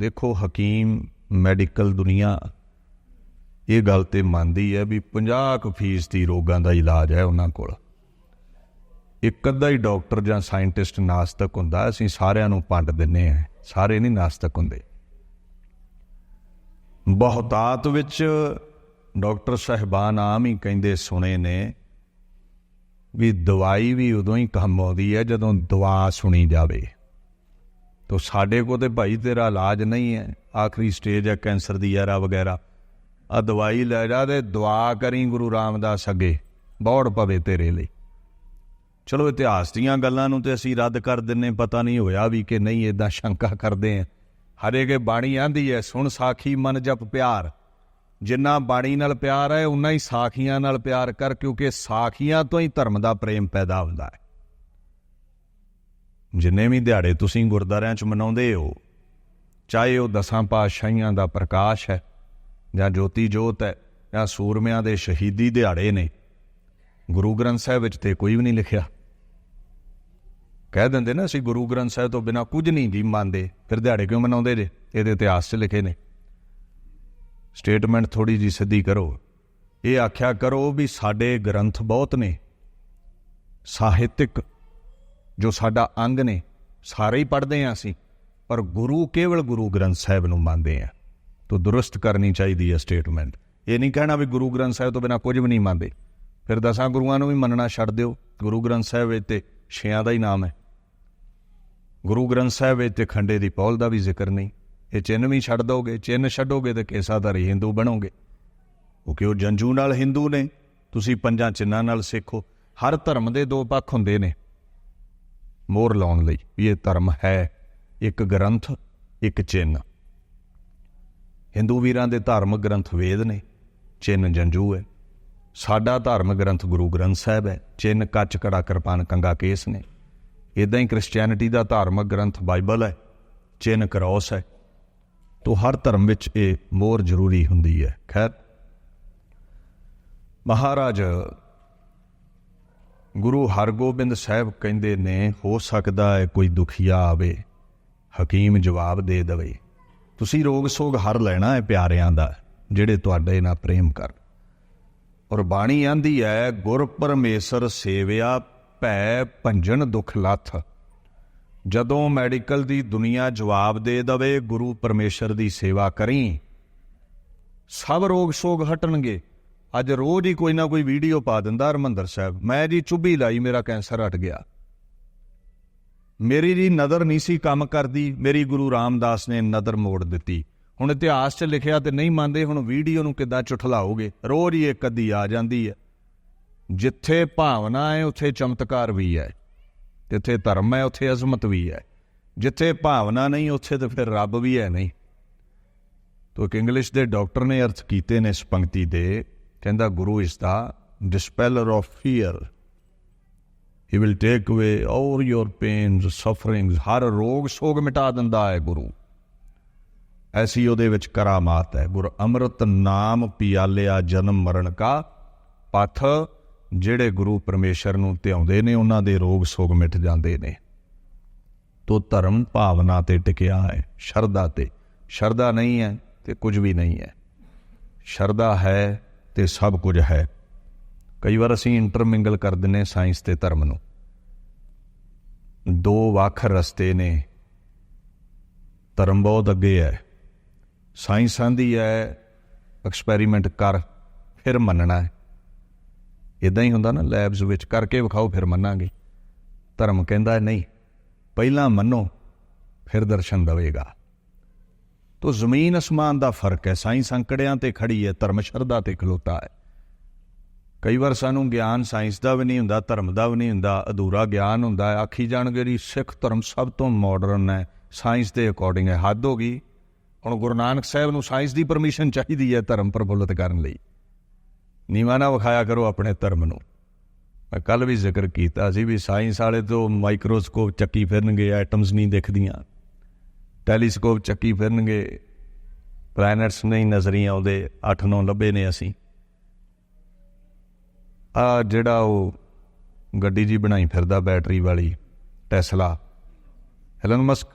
ਦੇਖੋ, ਹਕੀਮ ਮੈਡੀਕਲ ਦੁਨੀਆ ਇਹ ਗੱਲ ਤੇ ਮੰਨਦੀ ਹੈ ਵੀ 50% ਫੀਸਦੀ ਰੋਗਾਂ ਦਾ ਇਲਾਜ ਹੈ ਉਹਨਾਂ ਕੋਲ। ਇੱਕ ਅੱਧਾ ਹੀ ਡਾਕਟਰ ਜਾਂ ਸਾਇੰਟਿਸਟ ਨਾਸਤਕ ਹੁੰਦਾ, ਅਸੀਂ ਸਾਰਿਆਂ ਨੂੰ ਪੰਡ ਦਿੰਨੇ ਆ ਸਾਰੇ ਨਹੀਂ ਨਾਸਤਕ ਹੁੰਦੇ। ਬਹੁਤਾਤ ਵਿੱਚ ਡਾਕਟਰ ਸਾਹਿਬਾਨ ਆਮ ਹੀ ਕਹਿੰਦੇ ਸੁਣੇ ਨੇ ਵੀ ਦਵਾਈ ਵੀ ਉਦੋਂ ਹੀ ਕੰਮ ਆਉਂਦੀ ਹੈ ਜਦੋਂ ਦਵਾ ਸੁਣੀ ਜਾਵੇ। ਤੋ ਸਾਡੇ ਕੋਲ ਤੇ ਭਾਈ ਤੇਰਾ ਇਲਾਜ ਨਹੀਂ ਹੈ। ਆਖਰੀ ਸਟੇਜ ਹੈ ਕੈਂਸਰ ਦੀ ਯਾਰਾ ਵਗੈਰਾ। ਆ ਦਵਾਈ ਲੈ ਜਾ ਤੇ ਦੁਆ ਕਰੀ ਗੁਰੂ ਰਾਮਦਾਸ ਅੱਗੇ। ਬੌੜ ਪਵੇ ਤੇਰੇ ਲਈ। ਚਲੋ ਇਤਿਹਾਸ ਦੀਆਂ ਗੱਲਾਂ ਨੂੰ ਤੇ ਅਸੀਂ ਰੱਦ ਕਰ ਦਿੰਨੇ, ਪਤਾ ਨਹੀਂ ਹੋਇਆ ਵੀ ਕਿ ਨਹੀਂ ਇਦਾਂ ਸ਼ੰਕਾ ਕਰਦੇ ਆ। ਹਰੇ ਕੇ ਬਾਣੀ ਆਂਦੀ ਹੈ, ਸੁਣ ਸਾਖੀ ਮਨ ਜਪ ਪਿਆਰ। ਜਿੰਨਾ ਬਾਣੀ ਨਾਲ ਪਿਆਰ ਹੈ ਉਨਾ ਹੀ ਸਾਖੀਆਂ ਨਾਲ ਪਿਆਰ ਕਰ, ਕਿਉਂਕਿ ਸਾਖੀਆਂ ਤੋਂ ਹੀ ਧਰਮ ਦਾ ਪ੍ਰੇਮ ਪੈਦਾ ਹੁੰਦਾ ਹੈ। ਜਿੰਨੇ ਵੀ ਦਿਹਾੜੇ ਤੁਸੀਂ ਗੁਰਦਾਰਿਆਂ 'ਚ ਮਨਾਉਂਦੇ ਹੋ, ਚਾਹੇ ਉਹ ਦਸਾਂ ਪਾਤਸ਼ਾਹੀਆਂ ਦਾ ਪ੍ਰਕਾਸ਼ ਹੈ, ਜਾਂ ਜੋਤੀ ਜੋਤ ਹੈ, ਜਾਂ ਸੂਰਮਿਆਂ ਦੇ ਸ਼ਹੀਦੀ ਦਿਹਾੜੇ ਨੇ, ਗੁਰੂ ਗ੍ਰੰਥ ਸਾਹਿਬ ਵਿੱਚ ਤੇ ਕੋਈ ਵੀ ਨਹੀਂ ਲਿਖਿਆ। ਕਹਿ ਦਿੰਦੇ ਨਾ ਅਸੀਂ ਗੁਰੂ ਗ੍ਰੰਥ ਸਾਹਿਬ ਤੋਂ ਬਿਨਾ ਕੁਝ ਨਹੀਂ ਜੀ ਮੰਨਦੇ, ਫਿਰ ਦਿਹਾੜੇ ਕਿਉਂ ਮਨਾਉਂਦੇ ਜੇ? ਇਹਦੇ ਇਤਿਹਾਸ 'ਚ ਲਿਖੇ ਨੇ। ਸਟੇਟਮੈਂਟ ਥੋੜੀ ਜੀ ਸਿੱਧੀ ਕਰੋ। ਇਹ ਆਖਿਆ ਕਰੋ ਵੀ ਸਾਡੇ ਗ੍ਰੰਥ ਬਹੁਤ ਨੇ। ਸਾਹਿਤਿਕ ਜੋ ਸਾਡਾ ਅੰਗ ਨੇ, ਸਾਰੇ ਹੀ ਪੜ੍ਹਦੇ ਆ ਅਸੀਂ, ਪਰ ਗੁਰੂ ਕੇਵਲ ਗੁਰੂ ਗ੍ਰੰਥ ਸਾਹਿਬ ਨੂੰ ਮੰਨਦੇ ਆ। ਤੋ ਦੁਰਸਤ ਕਰਨੀ ਚਾਹੀਦੀ ਹੈ ਸਟੇਟਮੈਂਟ ਇਹ ਨਹੀਂ ਕਹਿਣਾ ਵੀ ਗੁਰੂ ਗ੍ਰੰਥ ਸਾਹਿਬ ਤੋਂ ਬਿਨਾ ਕੁਝ ਵੀ ਨਹੀਂ ਮੰਨਦੇ। ਫਿਰ ਦਸਾਂ ਗੁਰੂਆਂ ਨੂੰ ਵੀ ਮੰਨਣਾ ਛੱਡ ਦਿਓ। ਗੁਰੂ ਗ੍ਰੰਥ ਸਾਹਿਬ ਵਿੱਚ ਤੇ ਛਿਆਂ ਦਾ ਹੀ ਨਾਮ ਹੈ। ਗੁਰੂ ਗ੍ਰੰਥ ਸਾਹਿਬ ਵਿੱਚ ਤੇ ਖੰਡੇ ਦੀ ਪੌਲ ਦਾ ਵੀ ਜ਼ਿਕਰ ਨਹੀਂ। ਇਹ ਚਿੰਨ ਵੀ ਛੱਡ ਦੋਗੇ ਚਿੰਨ ਛੱਡੋਗੇ ਤੇ ਕੇਸਾਧਾਰੀ ਹਿੰਦੂ ਬਣੋਗੇ। ਕਿਉਂਕਿ ਉਹ ਜੰਜੂ ਨਾਲ ਹਿੰਦੂ ਨੇ? ਤੁਸੀਂ ਪੰਜਾਂ ਚਿੰਨਾਂ ਨਾਲ ਸਿੱਖੋ। ਹਰ ਧਰਮ ਦੇ ਦੋ ਪੱਖ ਹੁੰਦੇ ਨੇ। ਮੋਹਰ ਲਾਉਣ ਲਈ। ਵੀ ਇਹ ਧਰਮ ਹੈ, ਇੱਕ ਗ੍ਰੰਥ, ਇੱਕ ਚਿੰਨ ਹਿੰਦੂ ਵੀਰਾਂ ਦੇ ਧਾਰਮਿਕ ਗ੍ਰੰਥ ਵੇਦ ਨੇ ਚਿੰਨ ਜੰਜੂ ਹੈ। ਸਾਡਾ ਧਾਰਮਿਕ ਗ੍ਰੰਥ ਗੁਰੂ ਗ੍ਰੰਥ ਸਾਹਿਬ ਹੈ ਚਿੰਨ ਕੱਚ ਕੜਾ ਕਿਰਪਾਨ ਕੰਗਾ ਕੇਸ ਨੇ। ਇਦਾਂ ਹੀ ਕ੍ਰਿਸਚੀਅਨਿਟੀ ਦਾ ਧਾਰਮਿਕ ਗ੍ਰੰਥ ਬਾਈਬਲ ਹੈ ਚਿੰਨ ਕਰੋਸ ਹੈ। ਤੋਂ ਹਰ ਧਰਮ ਵਿੱਚ ਇਹ ਮੋਹਰ ਜ਼ਰੂਰੀ ਹੁੰਦੀ ਹੈ। ਖੈਰ, ਮਹਾਰਾਜ ਗੁਰੂ ਹਰਗੋਬਿੰਦ ਸਾਹਿਬ ਕਹਿੰਦੇ ਨੇ, ਹੋ ਸਕਦਾ ਹੈ ਕੋਈ ਦੁਖੀਆ ਆਵੇ, ਹਕੀਮ ਜਵਾਬ ਦੇ ਦੇਵੇ। ਤੁਸੀਂ ਰੋਗ ਸੋਗ ਹਰ ਲੈਣਾ ਹੈ ਪਿਆਰਿਆਂ ਦਾ, ਜਿਹੜੇ ਤੁਹਾਡੇ ਨਾਲ ਪ੍ਰੇਮ ਕਰ ਔਰ ਬਾਣੀ ਆਂਦੀ ਹੈ, ਗੁਰ ਪਰਮੇਸ਼ਰ ਸੇਵਿਆ, ਭੈ ਭੰਜਨ ਦੁਖ ਲੱਥ। ਜਦੋਂ ਮੈਡੀਕਲ ਦੀ ਦੁਨੀਆ ਜਵਾਬ ਦੇ ਦਵੇ, ਗੁਰੂ ਪਰਮੇਸ਼ਰ ਦੀ ਸੇਵਾ ਕਰੀ, ਸਭ ਰੋਗ ਸੋਗ ਹਟਣਗੇ। ਅੱਜ ਰੋਜ਼ ਹੀ ਕੋਈ ਨਾ ਕੋਈ ਵੀਡੀਓ ਪਾ ਦਿੰਦਾ ਹਰਮੰਦਰ ਸਾਹਿਬ। ਮੈਂ ਜੀ ਚੁੱਭੀ ਲਾਈ, ਮੇਰਾ ਕੈਂਸਰ ਹਟ ਗਿਆ। ਮੇਰੀ ਜੀ ਨਜ਼ਰ ਨਹੀਂ ਸੀ ਕੰਮ ਕਰਦੀ, ਮੇਰੀ ਗੁਰੂ ਰਾਮਦਾਸ ਨੇ ਨਜ਼ਰ ਮੋੜ ਦਿੱਤੀ। ਹੁਣ ਇਤਿਹਾਸ 'ਚ ਲਿਖਿਆ ਤੇ ਨਹੀਂ ਮੰਨਦੇ, ਹੁਣ ਵੀਡੀਓ ਨੂੰ ਕਿੱਦਾਂ ਚੁਠਲਾਓਗੇ? ਰੋਜ਼ ਹੀ ਇੱਕ ਅੱਧੀ ਆ ਜਾਂਦੀ ਹੈ। ਜਿੱਥੇ ਭਾਵਨਾ ਹੈ, ਉੱਥੇ ਚਮਤਕਾਰ ਵੀ ਹੈ। ਜਿੱਥੇ ਧਰਮ ਹੈ, ਉੱਥੇ ਅਜ਼ਮਤ ਵੀ ਹੈ। ਜਿੱਥੇ ਭਾਵਨਾ ਨਹੀਂ, ਉੱਥੇ ਤਾਂ ਫਿਰ ਰੱਬ ਵੀ ਹੈ ਨਹੀਂ। ਤੋ ਇੱਕ ਇੰਗਲਿਸ਼ ਦੇ ਡਾਕਟਰ ਨੇ ਅਰਥ ਕੀਤੇ ਨੇ ਇਸ ਪੰਕਤੀ ਦੇ ਕਹਿੰਦਾ, ਗੁਰੂ ਇਸ ਦਾ dispeller of fear he will take away all your pains sufferings ਹਰ ਰੋਗ, ਸੋਗ ਮਿਟਾ ਦਿੰਦਾ ਹੈ ਗੁਰੂ। ਐਸੀ ਉਹਦੇ ਵਿੱਚ ਕਰਾਮਾਤ ਹੈ। ਗੁਰ ਅੰਮ੍ਰਿਤ ਨਾਮ ਪਿਆਲਿਆ ਜਨਮ ਮਰਨ ਕਾ ਪਥ, ਜਿਹੜੇ ਗੁਰੂ ਪਰਮੇਸ਼ਰ ਨੂੰ ਧਿਆਉਂਦੇ ਨੇ, ਉਹਨਾਂ ਦੇ ਰੋਗ, ਸੋਗ ਮਿਟ ਜਾਂਦੇ ਨੇ। ਤੋ ਧਰਮ ਭਾਵਨਾ ਤੇ ਟਿਕਿਆ ਹੈ। ਸ਼ਰਧਾ ਤੇ। ਸ਼ਰਧਾ ਨਹੀਂ ਹੈ ਤੇ ਕੁਝ ਵੀ ਨਹੀਂ ਹੈ। ਸ਼ਰਧਾ ਹੈ ਤੇ ਸਭ ਕੁਝ ਹੈ। ਕਈ ਵਾਰ ਅਸੀਂ ਇੰਟਰਮਿੰਗਲ ਕਰ ਦਿੰਨੇ ਸਾਇੰਸ ਤੇ ਧਰਮ ਨੂੰ। ਦੋ ਵੱਖ ਰਸਤੇ ਨੇ। ਧਰਮ ਬਹੁਤ ਅੱਗੇ ਹੈ। ਸਾਇੰਸ ਆਂਦੀ ਹੈ ਐਕਸਪੈਰੀਮੈਂਟ ਕਰ, ਫਿਰ ਮੰਨਣਾ ਹੈ। ਇਦਾਂ ਹੀ ਹੁੰਦਾ ਨਾ ਲੈਬਸ ਵਿੱਚ ਕਰਕੇ ਵਿਖਾਓ, ਫਿਰ ਮੰਨਾਂਗੇ। ਧਰਮ ਕਹਿੰਦਾ ਨਹੀਂ, ਪਹਿਲਾਂ ਮੰਨੋ, ਫਿਰ ਦਰਸ਼ਨ ਦਵੇਗਾ। ਤੋ ਜ਼ਮੀਨ ਅਸਮਾਨ ਦਾ ਫ਼ਰਕ ਹੈ। ਸਾਇੰਸ ਅੰਕੜਿਆਂ ਤੇ ਖੜੀ ਹੈ, ਧਰਮ ਸ਼ਰਧਾ ਤੇ ਖਲੋਤਾ ਹੈ। ਕਈ ਵਾਰ ਸਾਨੂੰ ਗਿਆਨ ਸਾਇੰਸ ਦਾ ਵੀ ਨਹੀਂ ਹੁੰਦਾ, ਧਰਮ ਦਾ ਵੀ ਨਹੀਂ ਹੁੰਦਾ, ਅਧੂਰਾ ਗਿਆਨ ਹੁੰਦਾ ਹੈ। ਆਖੀ ਜਾਣਗੇ ਜੀ, ਸਿੱਖ ਧਰਮ ਸਭ ਤੋਂ ਮਾਡਰਨ ਹੈ, ਸਾਇੰਸ ਦੇ ਅਕੋਰਡਿੰਗ ਹੈ। ਹੱਦ ਹੋ ਗਈ। ਹੁਣ ਗੁਰੂ ਨਾਨਕ ਸਾਹਿਬ ਨੂੰ ਸਾਇੰਸ ਦੀ ਪਰਮਿਸ਼ਨ ਚਾਹੀਦੀ ਹੈ ਧਰਮ ਪ੍ਰਫੁੱਲਤ ਕਰਨ ਲਈ। ਨੀਵਾਂ ਨਾ ਵਿਖਾਇਆ ਕਰੋ ਆਪਣੇ ਧਰਮ ਨੂੰ। ਮੈਂ ਕੱਲ ਵੀ ਜ਼ਿਕਰ ਕੀਤਾ ਸੀ ਵੀ ਸਾਇੰਸ ਵਾਲੇ ਤੋਂ ਮਾਈਕਰੋਸਕੋਪ ਚੱਕੀ ਫਿਰਨਗੇ ਐਟਮਸ ਨਹੀਂ ਦਿਖਦੀਆਂ। ਟੈਲੀਸਕੋਪ ਚੱਕੀ ਫਿਰਨਗੇ। ਪਲੈਨਟਸ ਨਹੀਂ ਨਜ਼ਰੀ ਆਉਂਦੇ 8-9 ਲੱਭੇ ਨੇ ਅਸੀਂ। ਆ ਜਿਹੜਾ ਉਹ ਗੱਡੀ ਜੀ ਬਣਾਈ ਫਿਰਦਾ ਬੈਟਰੀ ਵਾਲੀ, ਟੈਸਲਾ। ਐਲਨ ਮਸਕ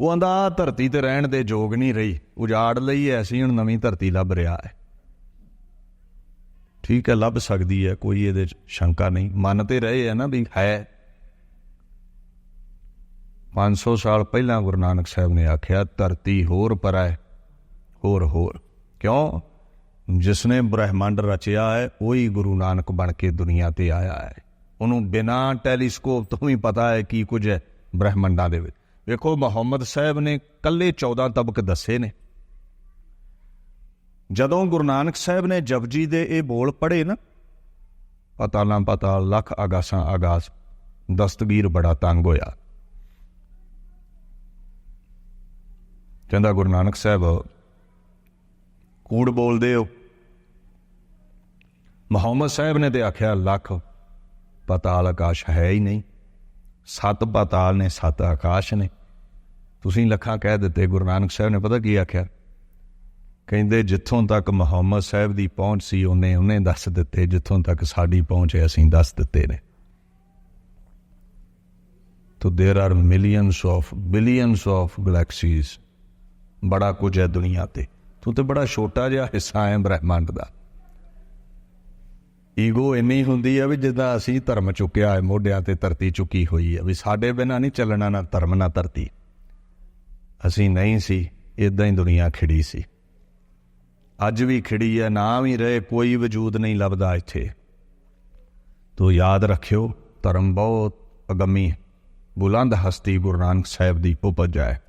ਉਹ ਆਂਦਾ ਧਰਤੀ ਤੇ ਰਹਿਣ ਦੇ ਯੋਗ ਨਹੀਂ ਰਹੀ। ਉਜਾੜ ਲਈ ਐਸੀ ਹੁਣ ਨਵੀਂ ਧਰਤੀ ਲੱਭ ਰਿਹਾ ਹੈ ਠੀਕ ਹੈ ਲੱਭ ਸਕਦੀ ਹੈ ਕੋਈ ਇਹਦੇ ਚ ਸ਼ੰਕਾ ਨਹੀਂ। ਮੰਨ ਤੇ ਰਹੇ ਆ ਨਾ ਵੀ ਹੈ 500 ਸਾਲ ਪਹਿਲਾਂ ਗੁਰੂ ਨਾਨਕ ਸਾਹਿਬ ਨੇ ਆਖਿਆ, ਧਰਤੀ ਹੋਰ ਪਰੈ ਹੋਰ ਹੋਰ। ਕਿਉਂ? ਜਿਸਨੇ ਬ੍ਰਹਿਮੰਡ ਰਚਿਆ ਹੈ, ਉਹੀ ਗੁਰੂ ਨਾਨਕ ਬਣ ਕੇ ਦੁਨੀਆ ਤੇ ਆਇਆ ਹੈ। ਉਹਨੂੰ ਬਿਨਾਂ ਟੈਲੀਸਕੋਪ ਤੋਂ ਵੀ ਪਤਾ ਹੈ ਕੀ ਕੁਝ ਹੈ ਬ੍ਰਹਿਮੰਡਾਂ ਦੇ ਵਿੱਚ। ਵੇਖੋ, ਮੁਹੰਮਦ ਸਾਹਿਬ ਨੇ ਕੱਲੇ 14 ਤਬਕ ਦੱਸੇ ਨੇ। ਜਦੋਂ ਗੁਰੂ ਨਾਨਕ ਸਾਹਿਬ ਨੇ ਜਪਜੀ ਦੇ ਇਹ ਬੋਲ ਪੜ੍ਹੇ ਨਾ, ਪਤਾ ਨਾ ਪਤਾ ਲੱਖ ਆਗਾਸਾਂ ਆਗਾਸ ਦਸਤਗੀਰ ਬੜਾ ਤੰਗ ਹੋਇਆ। ਕਹਿੰਦਾ ਗੁਰੂ ਨਾਨਕ ਸਾਹਿਬ ਕੂੜ ਬੋਲਦੇ ਹੋ ਮੁਹੰਮਦ ਸਾਹਿਬ ਨੇ ਤੇ ਆਖਿਆ ਲੱਖ ਪਤਾਲ ਆਕਾਸ਼ ਹੈ ਹੀ ਨਹੀਂ ਸੱਤ ਪਤਾਲ ਨੇ ਸੱਤ ਆਕਾਸ਼ ਨੇ ਤੁਸੀਂ ਲੱਖਾਂ ਕਹਿ ਦਿੱਤੇ ਗੁਰੂ ਨਾਨਕ ਸਾਹਿਬ ਨੇ ਪਤਾ ਕੀ ਆਖਿਆ ਕਹਿੰਦੇ ਜਿੱਥੋਂ ਤੱਕ ਮੁਹੰਮਦ ਸਾਹਿਬ ਦੀ ਪਹੁੰਚ ਸੀ ਉਹਨੇ ਉਹਨੇ ਦੱਸ ਦਿੱਤੇ ਜਿੱਥੋਂ ਤੱਕ ਸਾਡੀ ਪਹੁੰਚ ਹੈ ਅਸੀਂ ਦੱਸ ਦਿੱਤੇ ਨੇ ਤੋ there are millions of billions of galaxies ਬੜਾ ਕੁਝ ਹੈ ਦੁਨੀਆ ਤੇ। ਤੂੰ ਤੇ ਬੜਾ ਛੋਟਾ ਜਿਹਾ ਹਿੱਸਾ ਹੈ ਬ੍ਰਹਿਮੰਡ ਦਾ। ਈਗੋ ਇੰਨੀ ਹੁੰਦੀ ਹੈ ਵੀ ਜਿੱਦਾਂ ਅਸੀਂ ਧਰਮ ਚੁੱਕਿਆ ਹੈ, ਮੋਢਿਆਂ ਤੇ ਧਰਤੀ ਚੁੱਕੀ ਹੋਈ ਹੈ, ਵੀ ਸਾਡੇ ਬਿਨਾਂ ਨਹੀਂ ਚੱਲਣਾ, ਨਾ ਧਰਮ, ਨਾ ਧਰਤੀ। ਅਸੀਂ ਨਹੀਂ ਸੀ ਇਦਾਂ ਹੀ ਦੁਨੀਆ ਖਿੜੀ ਸੀ। ਅੱਜ ਵੀ ਖਿੜੀ ਹੈ, ਨਾ ਵੀ ਰਹੇ, ਕੋਈ ਵਜੂਦ ਨਹੀਂ ਲੱਭਦਾ ਇੱਥੇ। ਤੋ ਯਾਦ ਰੱਖਿਓ, ਧਰਮ ਬਹੁਤ ਅਗੰਮੀ ਬੁਲੰਦ ਹਸਤੀ ਗੁਰੂ ਨਾਨਕ ਸਾਹਿਬ ਦੀ ਉਪਜ ਹੈ।